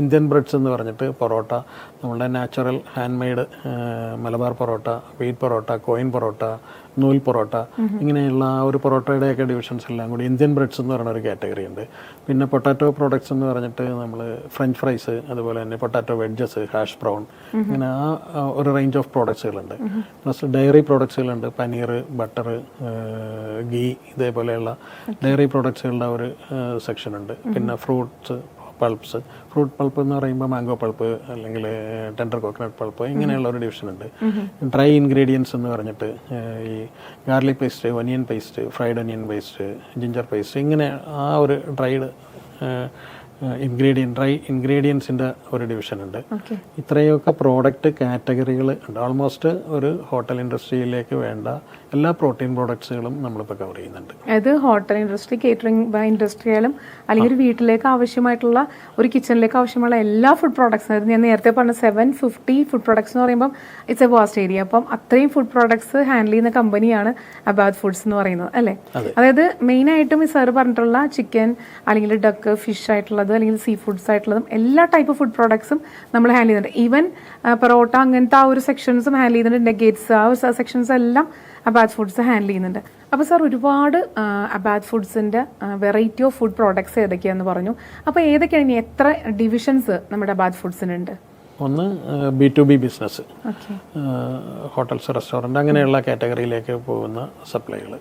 Indian breads എന്ന് പറഞ്ഞിട്ട് പൊറോട്ട നമ്മളുടെ natural hand made Malabar parotta wheat parotta coin parotta നൂൽ പൊറോട്ട ഇങ്ങനെയുള്ള ആ ഒരു പൊറോട്ടയുടെയൊക്കെ ഡിവിഷൻസ് എല്ലാം കൂടി ഇന്ത്യൻ ബ്രെഡ്സ് എന്ന് പറയുന്ന ഒരു കാറ്റഗറി ഉണ്ട്. പിന്നെ പൊട്ടാറ്റോ പ്രോഡക്ട്സ് എന്ന് പറഞ്ഞിട്ട് നമ്മൾ ഫ്രഞ്ച് ഫ്രൈസ് അതുപോലെ തന്നെ പൊട്ടാറ്റോ വെഡ്ജസ് ഹാഷ് ബ്രൗൺ ഇങ്ങനെ ആ ആ ഒരു റേഞ്ച് ഓഫ് പ്രോഡക്ട്സുകളുണ്ട് പ്ലസ് ഡയറി പ്രോഡക്ട്സുകളുണ്ട് പനീർ ബട്ടർ ഗീ ഇതേപോലെയുള്ള ഡയറി പ്രോഡക്ട്സുകളുടെ ഒരു സെക്ഷൻ ഉണ്ട്. പിന്നെ ഫ്രൂട്ട്സ് പൾപ്സ് ഫ്രൂട്ട് പൾപ്പ് എന്ന് പറയുമ്പോൾ മാംഗോ പൾപ്പ് അല്ലെങ്കിൽ ടെൻഡർ കോക്കനട്ട് പൾപ്പ് ഇങ്ങനെയുള്ള ഒരു ഡിവിഷൻ ഉണ്ട്. ഡ്രൈ ഇൻഗ്രീഡിയൻസ് എന്ന് പറഞ്ഞിട്ട് ഈ garlic paste onion paste fried onion paste ginger paste ഇങ്ങനെ ആ ഒരു ഡ്രൈഡ് ഇൻഗ്രീഡിയൻ ഡ്രൈ ഇൻഗ്രീഡിയൻസിന്റെ ഒരു ഡിവിഷൻ ഉണ്ട്. ഇത്രയൊക്കെ പ്രോഡക്റ്റ് കാറ്റഗറികൾ ഉണ്ട്. ഓൾമോസ്റ്റ് ഒരു ഹോട്ടൽ ഇൻഡസ്ട്രിയിലേക്ക് വേണ്ട എല്ലാ പ്രോട്ടീൻ പ്രോഡക്ട്സുകളും നമ്മളിപ്പോൾ കവർ ചെയ്യുന്നുണ്ട്. അത് ഹോട്ടൽ ഇൻഡസ്ട്രി കേറ്ററിംഗ് ഇൻഡസ്ട്രിയാലും അല്ലെങ്കിൽ ഒരു വീട്ടിലേക്ക് ആവശ്യമായിട്ടുള്ള ഒരു കിച്ചണിലേക്ക് ആവശ്യമുള്ള എല്ലാ ഫുഡ് പ്രോഡക്ട്സും അതായത് ഞാൻ നേരത്തെ പറഞ്ഞ സെവൻ ഫിഫ്റ്റി ഫുഡ് പ്രോഡക്ട്സ് എന്ന് പറയുമ്പോൾ ഇറ്റ്സ് എ വാസ്റ്റ് ഏരിയ അപ്പം അത്രയും ഫുഡ് പ്രോഡക്ട്സ് ഹാൻഡിൽ ചെയ്യുന്ന കമ്പനിയാണ് അബാദ് ഫുഡ്സ് എന്ന് പറയുന്നത് അല്ലേ? അതായത് മെയിൻ ആയിട്ടും ഈ സാർ പറഞ്ഞിട്ടുള്ള ചിക്കൻ അല്ലെങ്കിൽ ഡക്ക് ഫിഷ് ആയിട്ടുള്ളത് അല്ലെങ്കിൽ സീ ഫുഡ്സ് ആയിട്ടുള്ളതും എല്ലാ ടൈപ്പ് ഫുഡ് പ്രോഡക്ട്സും നമ്മൾ ഹാൻഡിൽ ചെയ്യുന്നുണ്ട്. ഈവൻ പൊറോട്ട അങ്ങനത്തെ ആ ഒരു സെക്ഷൻസും ഹാൻഡിൽ ചെയ്യുന്നുണ്ട്. നെഗേറ്റ്സ് ആ ഒരു സെക്ഷൻസ് എല്ലാം അബാദ് ഫുഡ്സ് ഹാൻഡിൽ ചെയ്യുന്നുണ്ട്. അപ്പോൾ സാർ ഒരുപാട് അബാദ് ഫുഡ്സിന്റെ വെറൈറ്റി ഓഫ് ഫുഡ് പ്രോഡക്ട്സ് ഏതൊക്കെയാണെന്ന് പറഞ്ഞു. അപ്പോൾ ഏതൊക്കെയാണ് ഇനി എത്ര ഡിവിഷൻസ് നമ്മുടെ അബാദ് ഫുഡ്സിനുണ്ട് ഒന്ന് B to B business. Hotels restaurant അങ്ങനെയുള്ള കാറ്റഗറിയിലേക്ക് പോകുന്ന സപ്ലൈകൾ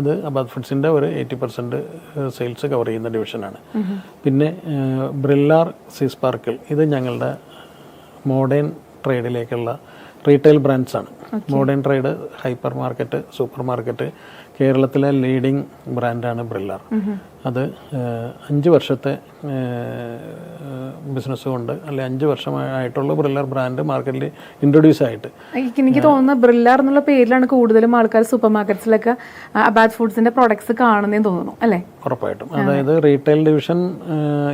അത് അബാദ് ഫുഡ്സിന്റെ ഒരു എയ്റ്റി പെർസെന്റ് സെയിൽസ് കവർ ചെയ്യുന്ന ഡിവിഷനാണ്. പിന്നെ ബ്രില്ലാർ സീസ് പാർക്കിൽ ഇത് ഞങ്ങളുടെ മോഡേൺ ട്രേഡിലേക്കുള്ള റീറ്റെയിൽ ബ്രാൻഡ്സ് ആണ് modern trade hyper market super market കേരളത്തിലെ ലീഡിംഗ് ബ്രാൻഡാണ് ബ്രില്ലാർ. അത് അഞ്ച് വർഷത്തെ ബിസിനസ് ഉണ്ട് അല്ലെ അഞ്ച് വർഷമായിട്ടുള്ള ബ്രില്ലർ ബ്രാൻഡ് മാർക്കറ്റിൽ ഇൻട്രൊഡ്യൂസ് ആയിട്ട്. എനിക്ക് തോന്നുന്നത് ബ്രില്ലർ എന്നുള്ള പേരിലാണ് കൂടുതലും ആൾക്കാർ സൂപ്പർ മാർക്കറ്റ്സിലൊക്കെ അബാദ് ഫുഡ്സിന്റെ പ്രോഡക്ട്സ് കാണുന്നതെന്ന് തോന്നുന്നു അല്ലേ? ഉറപ്പായിട്ടും. അതായത് റീറ്റെയിൽ ഡിവിഷൻ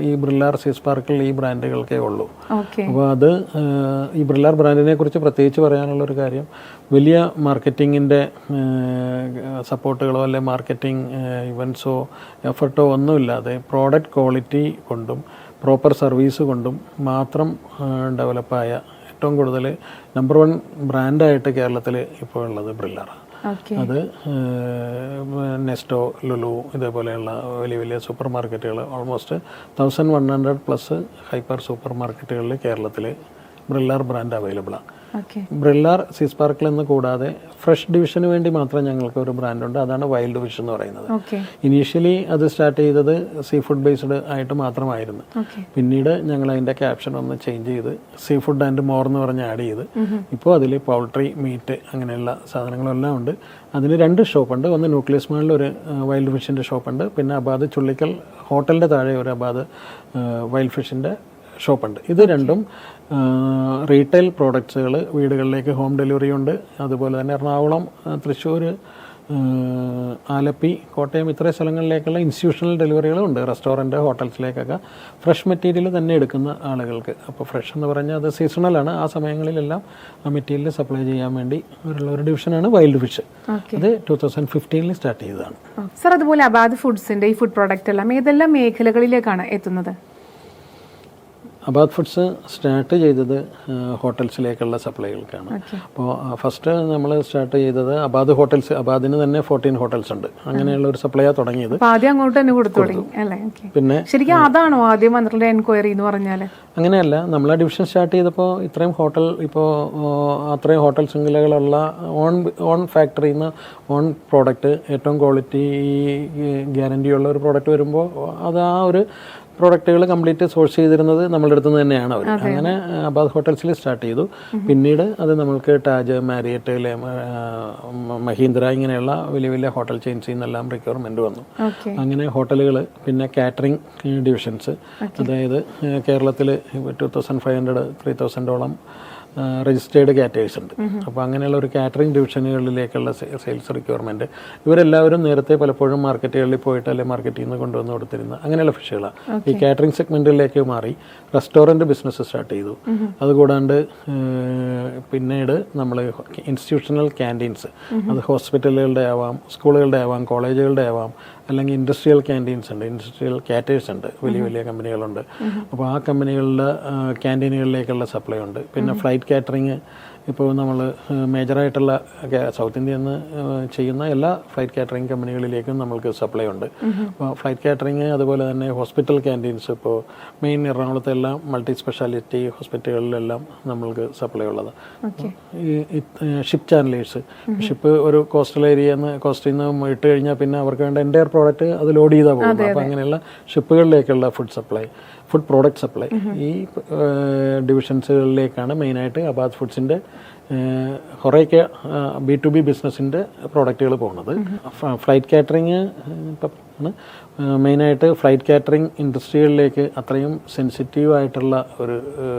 ഈ ബ്രില്ലർ സീസ് പാർക്കിൽ ഈ ബ്രാൻഡുകൾക്കേ ഉള്ളൂ. അപ്പോൾ അത് ഈ ബ്രില്ലർ ബ്രാൻഡിനെ കുറിച്ച് പ്രത്യേകിച്ച് പറയാനുള്ള ഒരു കാര്യം വലിയ മാർക്കറ്റിങ്ങിന്റെ സപ്പോർട്ടുകളോ അല്ലെ മാർക്കറ്റിംഗ് ഇവൻസോ എഫർട്ടോ ഒന്നുമില്ലാതെ പ്രോഡക്റ്റ് ക്വാളിറ്റി കൊണ്ടും പ്രോപ്പർ സർവീസ് കൊണ്ടും മാത്രം ഡെവലപ്പായ ഏറ്റവും കൂടുതൽ നമ്പർ വൺ ബ്രാൻഡായിട്ട് കേരളത്തിൽ ഇപ്പോൾ ഉള്ളത് ബ്രില്ലറ. അത് നെസ്റ്റോ ലുലു ഇതേപോലെയുള്ള വലിയ വലിയ സൂപ്പർ മാർക്കറ്റുകൾ almost thousand one hundred plus hyper super മാർക്കറ്റുകളിൽ കേരളത്തിൽ ബ്രില്ലർ ബ്രാൻഡ് അവൈലബിളാണ് ബ്രില്ലാർ സീസ് പാർക്കിൽ നിന്ന് കൂടാതെ ഫ്രഷ് ഡിവിഷന് വേണ്ടി മാത്രം ഞങ്ങൾക്ക് ഒരു ബ്രാൻഡ് ഉണ്ട്. അതാണ് വൈൽഡ് ഫിഷ് എന്ന് പറയുന്നത്. ഇനീഷ്യലി അത് സ്റ്റാർട്ട് ചെയ്തത് സീ ഫുഡ് ബേസ്ഡ് ആയിട്ട് മാത്രമായിരുന്നു. പിന്നീട് ഞങ്ങൾ അതിന്റെ ക്യാപ്ഷൻ ഒന്ന് ചേഞ്ച് ചെയ്ത് സീ ഫുഡ് ആൻഡ് മോർ എന്ന് പറഞ്ഞ് ആഡ് ചെയ്ത്. ഇപ്പോൾ അതിൽ പൗൾട്രി മീറ്റ് അങ്ങനെയുള്ള സാധനങ്ങളെല്ലാം ഉണ്ട്. അതിന് രണ്ട് ഷോപ്പ് ഉണ്ട്. ഒന്ന് ന്യൂക്ലിയസ് മാളിൽ ഒരു വൈൽഡ് ഷോപ്പ് ഉണ്ട്. പിന്നെ അബാദ് ചുള്ളിക്കൽ ഹോട്ടലിന്റെ താഴെ ഒരു അബാദ് വൈൽഡ് ഫിഷിന്റെ ഷോപ്പുണ്ട്. ഇത് രണ്ടും റീറ്റെയിൽ പ്രോഡക്ട്സുകൾ വീടുകളിലേക്ക് ഹോം ഡെലിവറി ഉണ്ട്. അതുപോലെ തന്നെ എറണാകുളം തൃശ്ശൂർ ആലപ്പി കോട്ടയം ഇത്ര സ്ഥലങ്ങളിലേക്കുള്ള ഇൻസ്റ്റിറ്റ്യൂഷണൽ ഡെലിവറികളും ഉണ്ട്. റെസ്റ്റോറന്റ് ഹോട്ടൽസിലേക്കൊക്കെ ഫ്രഷ് മെറ്റീരിയൽ തന്നെ എടുക്കുന്ന ആളുകൾക്ക്. അപ്പോൾ ഫ്രഷ് എന്ന് പറഞ്ഞാൽ അത് സീസണലാണ് ആ സമയങ്ങളിലെല്ലാം ആ മെറ്റീരിയൽ സപ്ലൈ ചെയ്യാൻ വേണ്ടി ഉള്ള ഒരു ഡിവിഷനാണ് വൈൽഡ് ഫിഷ് അത് ടൂ തൗസൻഡ് ഫിഫ്റ്റീനിൽ സ്റ്റാർട്ട് ചെയ്തതാണ്. സർ അതുപോലെ അബാദ് ഫുഡ്സിന്റെ ഈ ഫുഡ് പ്രോഡക്റ്റ് എല്ലാം ഏതെല്ലാം മേഖലകളിലേക്കാണ് എത്തുന്നത്? അബാദ് ഫുഡ്സ് സ്റ്റാർട്ട് ചെയ്തത് ഹോട്ടൽസിലേക്കുള്ള സപ്ലൈകൾക്കാണ്. അപ്പോൾ ഫസ്റ്റ് നമ്മൾ സ്റ്റാർട്ട് ചെയ്തത് അബാദ് ഹോട്ടൽസ് അബാദിന് തന്നെ ഫോർട്ടീൻ ഹോട്ടൽസ് ഉണ്ട്. അങ്ങനെയുള്ള ഒരു സപ്ലൈ തുടങ്ങിയത്. ആദ്യം അങ്ങോട്ട് തന്നെ കൊടുത്തു തുടങ്ങി അല്ലേ? ഓക്കെ. പിന്നെ ശരിക്കും അതാണോ ആദ്യം വന്നിട്ടുള്ള എൻക്വയറി എന്ന് പറഞ്ഞാൽ അങ്ങനെയല്ല നമ്മൾ ആ ഡിവിഷൻ സ്റ്റാർട്ട് ചെയ്തപ്പോൾ ഇത്രയും ഹോട്ടൽ ഇപ്പോൾ അത്രയും ഹോട്ടൽ ശൃംഖലകളുള്ള ഓൺ ഓൺ ഫാക്ടറിയിൽ നിന്ന് ഓൺ പ്രോഡക്റ്റ് ഏറ്റവും ക്വാളിറ്റി ഗ്യാരണ്ടി ഉള്ള ഒരു പ്രോഡക്റ്റ് വരുമ്പോൾ അത് ആ ഒരു പ്രോഡക്റ്റുകൾ കംപ്ലീറ്റ് സോഴ്സ് ചെയ്തിരുന്നത് നമ്മളുടെ അടുത്ത് നിന്ന് തന്നെയാണ് അവർ അങ്ങനെ അബാദ് ഹോട്ടൽസിൽ സ്റ്റാർട്ട് ചെയ്തു. പിന്നീട് അത് നമ്മൾക്ക് ടാജ് മാരിയറ്റ് മഹീന്ദ്ര ഇങ്ങനെയുള്ള വലിയ വലിയ ഹോട്ടൽ ചെയിൻസിൽ നിന്നെല്ലാം റിക്വയർമെന്റ് വന്നു. അങ്ങനെ ഹോട്ടലുകൾ പിന്നെ കാറ്ററിംഗ് ഡിവിഷൻസ് അതായത് കേരളത്തിൽ two thousand five hundred three തൗസൻഡോളം registered caterers ഉണ്ട്. അപ്പോൾ അങ്ങനെയുള്ള ഒരു കാറ്ററിംഗ് ഡിവിഷനുകളിലേക്കുള്ള സെയിൽസ് റിക്വയർമെന്റ് ഇവരെല്ലാവരും നേരത്തെ പലപ്പോഴും മാർക്കറ്റുകളിൽ പോയിട്ട് അല്ലെങ്കിൽ മാർക്കറ്റിൽ നിന്ന് കൊണ്ടുവന്ന് കൊടുത്തിരുന്ന അങ്ങനെയുള്ള ഫിഷുകളാണ് ഈ കാറ്ററിംഗ് സെഗ്മെന്റിലേക്ക് മാറി റെസ്റ്റോറന്റ് ബിസിനസ് സ്റ്റാർട്ട് ചെയ്തു. അതുകൂടാണ്ട് പിന്നീട് നമ്മൾ ഇൻസ്റ്റിറ്റ്യൂഷണൽ ക്യാന്റീൻസ് അത് ഹോസ്പിറ്റലുകളുടെ ആവാം സ്കൂളുകളുടെ ആവാം കോളേജുകളുടെ ആവാം അല്ലെങ്കിൽ ഇൻഡസ്ട്രിയൽ ക്യാന്റീൻസ് ഉണ്ട് ഇൻഡസ്ട്രിയൽ കാറ്റേഴ്സ് ഉണ്ട് വലിയ വലിയ കമ്പനികളുണ്ട്. അപ്പോൾ ആ കമ്പനികളിൽ ക്യാന്റീനുകളിലേക്കുള്ള സപ്ലൈ ഉണ്ട്. പിന്നെ ഫ്ലൈറ്റ് കാറ്ററിങ് ഇപ്പോൾ നമ്മൾ മേജറായിട്ടുള്ള സൗത്ത് ഇന്ത്യയിൽ നിന്ന് ചെയ്യുന്ന എല്ലാ ഫ്ലൈറ്റ് കാറ്ററിംഗ് കമ്പനികളിലേക്കും നമ്മൾക്ക് സപ്ലൈ ഉണ്ട്. അപ്പോൾ ഫ്ലൈറ്റ് കാറ്ററിംഗ് അതുപോലെ തന്നെ ഹോസ്പിറ്റൽ ക്യാന്റീൻസ് ഇപ്പോൾ മെയിൻ എറണാകുളത്തെ എല്ലാം മൾട്ടി സ്പെഷ്യാലിറ്റി ഹോസ്പിറ്റലുകളിലെല്ലാം നമ്മൾക്ക് സപ്ലൈ ഉള്ളത്. ഈ ഷിപ്പ് ചാനലേഴ്സ് ഷിപ്പ് ഒരു കോസ്റ്റൽ ഏരിയ നിന്ന് കോസ്റ്റിൽ നിന്ന് ഇട്ട് കഴിഞ്ഞാൽ പിന്നെ അവർക്ക് വേണ്ട എന്റെ പ്രോഡക്റ്റ് അത് ലോഡ് ചെയ്താൽ പോകും അപ്പോൾ അങ്ങനെയുള്ള ഷിപ്പുകളിലേക്കുള്ള food supply food product supply ഈ ഡിവിഷൻസുകളിലേക്കാണ് മെയിനായിട്ട് അബാദ് ഫുഡ്സിന്റെ കുറേയൊക്കെ ബി ടു ബി ബിസിനസ്സിന്റെ പ്രോഡക്റ്റുകൾ പോകുന്നത്. ഫ്ലൈറ്റ് കാറ്ററിങ് ഇപ്പം ആണ്. മെയിനായിട്ട് ഫ്ലൈറ്റ് കാറ്ററിംഗ് ഇൻഡസ്ട്രികളിലേക്ക് അത്രയും സെൻസിറ്റീവ് ആയിട്ടുള്ള ഒരു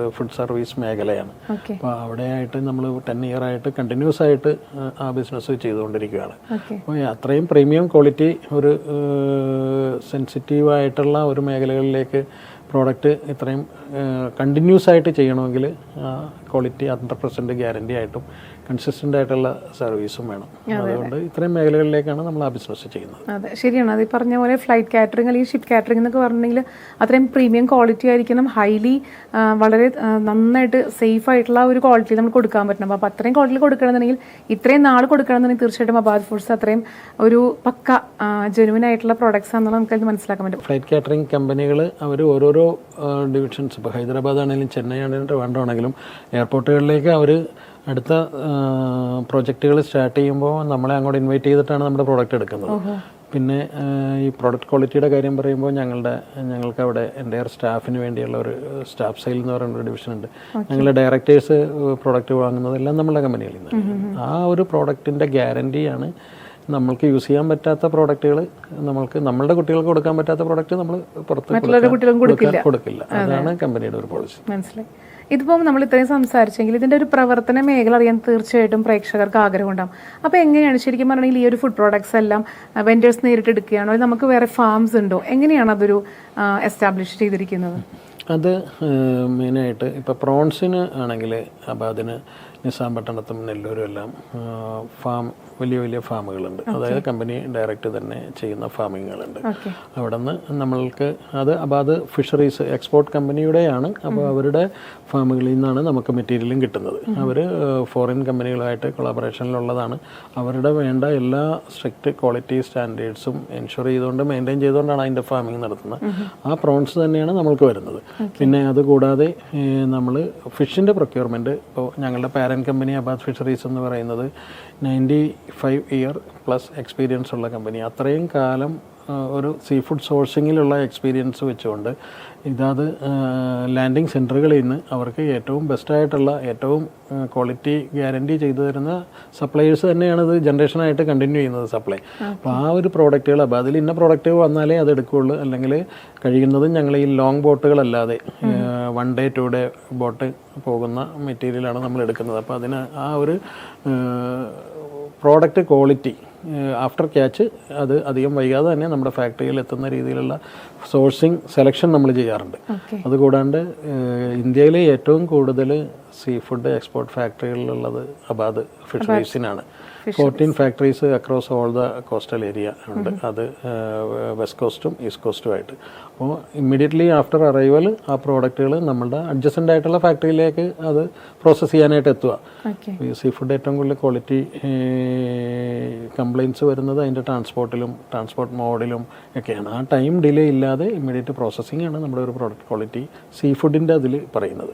ഫുഡ് സർവീസ് മേഖലയാണ്. അപ്പോൾ അവിടെയായിട്ട് നമ്മൾ ടെൻ ഇയർ ആയിട്ട് കണ്ടിന്യൂസ് ആയിട്ട് ആ, ആ ബിസിനസ് ചെയ്തുകൊണ്ടിരിക്കുകയാണ്. അപ്പോൾ അത്രയും പ്രീമിയം ക്വാളിറ്റി ഒരു സെൻസിറ്റീവ് ആയിട്ടുള്ള ഒരു മേഖലകളിലേക്ക് പ്രോഡക്റ്റ് ഇത്രയും കണ്ടിന്യൂസ് ആയിട്ട് ചെയ്യണമെങ്കിൽ ക്വാളിറ്റി ഹൺഡ്രഡ് പെർസെന്റ് ഗ്യാരണ്ടി ആയിട്ടും കൺസിസ്റ്റന്റ് ആയിട്ടുള്ള സർവീസും വേണം. അതുകൊണ്ട് ഇത്രയും മേഖലകളിലേക്കാണ് നമ്മൾ ആ ബിസിനസ് ചെയ്യുന്നത്. അതെ ശരിയാണ്. അത് ഈ പറഞ്ഞ പോലെ ഫ്ലൈറ്റ് കാറ്ററിംഗ് അല്ലെങ്കിൽ ഷിപ്പ് കാറ്ററിംഗ് എന്നൊക്കെ പറഞ്ഞിട്ടുണ്ടെങ്കിൽ അത്രയും പ്രീമിയം ക്വാളിറ്റി ആയിരിക്കണം. ഹൈലി വളരെ നന്നായിട്ട് സേഫ് ആയിട്ടുള്ള ഒരു ക്വാളിറ്റി നമ്മൾ കൊടുക്കാൻ പറ്റണം. അപ്പോൾ അത്രയും ക്വാളിറ്റി കൊടുക്കണമെന്നുണ്ടെങ്കിൽ ഇത്രയും നാൾ കൊടുക്കണമെന്നുണ്ടെങ്കിൽ തീർച്ചയായിട്ടും അബാദ് ഫുഡ്സ് അത്രയും ഒരു പക്ക ജെനുവിൻ ആയിട്ടുള്ള പ്രോഡക്ട്സ് ആണെന്നുള്ളത് നമുക്കത് മനസ്സിലാക്കാൻ പറ്റും. ഫ്ലൈറ്റ് കാറ്ററിംഗ് കമ്പനികൾ അവർ ഓരോരോ ഡിവിഷൻസ് ഇപ്പോൾ ഹൈദരാബാദ് ആണെങ്കിലും ചെന്നൈ ആണെങ്കിലും ട്രിവാൻഡ്രം എയർപോർട്ടുകളിലേക്ക് അവർ അടുത്ത പ്രോജക്റ്റുകൾ സ്റ്റാർട്ട് ചെയ്യുമ്പോൾ നമ്മളെ അങ്ങോട്ട് ഇൻവൈറ്റ് ചെയ്തിട്ടാണ് നമ്മുടെ പ്രോഡക്റ്റ് എടുക്കുന്നത്. പിന്നെ ഈ പ്രോഡക്റ്റ് ക്വാളിറ്റിയുടെ കാര്യം പറയുമ്പോൾ ഞങ്ങളുടെ ഞങ്ങൾക്ക് അവിടെ എന്റെ സ്റ്റാഫിന് വേണ്ടിയുള്ള ഒരു സ്റ്റാഫ് സെയിൽ എന്ന് പറയുന്ന ഒരു ഡിവിഷൻ ഉണ്ട്. ഞങ്ങളുടെ ഡയറക്ടേഴ്സ് പ്രോഡക്റ്റ് വാങ്ങുന്നതെല്ലാം നമ്മളുടെ കമ്പനികളിൽ നിന്ന് ആ ഒരു പ്രോഡക്റ്റിന്റെ ഗ്യാരണ്ടിയാണ് നമ്മൾക്ക് യൂസ് ചെയ്യാൻ പറ്റാത്ത പ്രോഡക്റ്റുകൾ നമ്മൾക്ക് നമ്മളുടെ കുട്ടികൾക്ക് കൊടുക്കാൻ പറ്റാത്ത പ്രോഡക്റ്റ് നമ്മൾ പുറത്ത് കൊടുക്കില്ല. അതാണ് കമ്പനിയുടെ ഒരു പോളിസി മനസ്സിലായി. ഇതിപ്പം നമ്മൾ ഇത്രയും സംസാരിച്ചെങ്കിൽ ഇതിന്റെ ഒരു പ്രവർത്തന മേഖല അറിയാൻ തീർച്ചയായിട്ടും പ്രേക്ഷകർക്ക് ആഗ്രഹം ആഗ്രഹമുണ്ടാകും അപ്പോൾ എങ്ങനെയാണ് ശരിക്കും പറഞ്ഞെങ്കിൽ ഈ ഒരു ഫുഡ് പ്രോഡക്ട്സ് എല്ലാം വെൻഡേഴ്സ് നേരിട്ട് എടുക്കുകയാണോ? നമുക്ക് വേറെ ഫാംസ് ഉണ്ടോ? എങ്ങനെയാണ് അതൊരു എസ്റ്റാബ്ലിഷ് ചെയ്തിരിക്കുന്നത്? അത് മെയിനായിട്ട് ഇപ്പോൾ പ്രോൺസിന് ആണെങ്കിൽ അബാദിന് നിസാംപട്ടണത്തും നെല്ലൂരും എല്ലാം ഫാം വലിയ വലിയ ഫാമുകളുണ്ട്. അതായത് കമ്പനി ഡയറക്റ്റ് തന്നെ ചെയ്യുന്ന ഫാമിങ്ങുകളുണ്ട്. അവിടെ നിന്ന് നമ്മൾക്ക് അത് അപ്പോൾ അത് ഫിഷറീസ് എക്സ്പോർട്ട് കമ്പനിയുടെയാണ്. അപ്പോൾ അവരുടെ ഫാമുകളിൽ നിന്നാണ് നമുക്ക് മെറ്റീരിയലും കിട്ടുന്നത്. അവർ ഫോറിൻ കമ്പനികളുമായിട്ട് കൊളാബറേഷനിലുള്ളതാണ്. അവരുടെ വേണ്ട എല്ലാ സ്ട്രിക്റ്റ് ക്വാളിറ്റി സ്റ്റാൻഡേർഡ്സും എൻഷുർ ചെയ്തുകൊണ്ട് മെയിന്റെയിൻ ചെയ്തുകൊണ്ടാണ് അതിന്റെ ഫാമിംഗ് നടത്തുന്നത്. ആ പ്രോൺസ് തന്നെയാണ് നമ്മൾക്ക് വരുന്നത്. പിന്നെ അതുകൂടാതെ നമ്മൾ ഫിഷിന്റെ പ്രൊക്യൂർമെന്റ് ഇപ്പോൾ ഞങ്ങളുടെ പാരന്റ് കമ്പനി അബാദ് ഫിഷറീസ് എന്ന് പറയുന്നത് ninety five year plus experience ഉള്ള കമ്പനി. അത്രയും കാലം ഒരു സീ ഫുഡ് സോഴ്സിങ്ങിലുള്ള എക്സ്പീരിയൻസ് വെച്ചുകൊണ്ട് ഇതാത് ലാൻഡിംഗ് സെന്ററുകളിൽ നിന്ന് അവർക്ക് ഏറ്റവും ബെസ്റ്റായിട്ടുള്ള ഏറ്റവും ക്വാളിറ്റി ഗ്യാരണ്ടി ചെയ്തു തരുന്ന സപ്ലയേഴ്സ് തന്നെയാണ് ഇത് ജനറേഷനായിട്ട് കണ്ടിന്യൂ ചെയ്യുന്നത് സപ്ലൈ അപ്പോൾ ആ ഒരു പ്രോഡക്റ്റുകൾ അപ്പോൾ അതിൽ ഇന്ന പ്രോഡക്റ്റ് വന്നാലേ അത് എടുക്കുകയുള്ളൂ. അല്ലെങ്കിൽ കഴിയുന്നതും ഞങ്ങൾ ഈ long ബോട്ടുകളല്ലാതെ one day two day boat പോകുന്ന മെറ്റീരിയലാണ് നമ്മൾ എടുക്കുന്നത്. അപ്പോൾ അതിന് ആ ഒരു പ്രോഡക്റ്റ് ക്വാളിറ്റി ആഫ്റ്റർ ക്യാച്ച് അത് അധികം വൈകാതെ തന്നെ നമ്മുടെ ഫാക്ടറിയിൽ എത്തുന്ന രീതിയിലുള്ള സോഴ്സിങ് സെലക്ഷൻ നമ്മൾ ചെയ്യാറുണ്ട്. അതുകൂടാണ്ട് ഇന്ത്യയിലെ ഏറ്റവും കൂടുതൽ സീ ഫുഡ് എക്സ്പോർട്ട് ഫാക്ടറികളിലുള്ളത് Abad ഫിഷറീസിനാണ് fourteen factories across all the coastal area ഉണ്ട്. അത് വെസ്റ്റ് കോസ്റ്റും ഈസ്റ്റ് കോസ്റ്റും ആയിട്ട് അപ്പോൾ ഇമ്മീഡിയറ്റ്ലി ആഫ്റ്റർ അറൈവൽ ആ പ്രോഡക്റ്റുകൾ നമ്മളുടെ അഡ്ജസ്റ്റന്റ് ആയിട്ടുള്ള ഫാക്ടറിയിലേക്ക് അത് പ്രോസസ്സ് ചെയ്യാനായിട്ട് എത്തുക. ഈ സീ ഫുഡ് ഏറ്റവും കൂടുതൽ ക്വാളിറ്റി കംപ്ലയിൻസ് വരുന്നത് അതിന്റെ ട്രാൻസ്പോർട്ടിലും ട്രാൻസ്പോർട്ട് മോഡിലും ഒക്കെയാണ്. ആ ടൈം ഡിലേ ഇല്ലാതെ ഇമ്മീഡിയറ്റ് പ്രോസസ്സിംഗ് ആണ് നമ്മുടെ ഒരു പ്രോഡക്റ്റ് ക്വാളിറ്റി സീ ഫുഡിന്റെ അതിൽ പറയുന്നത്.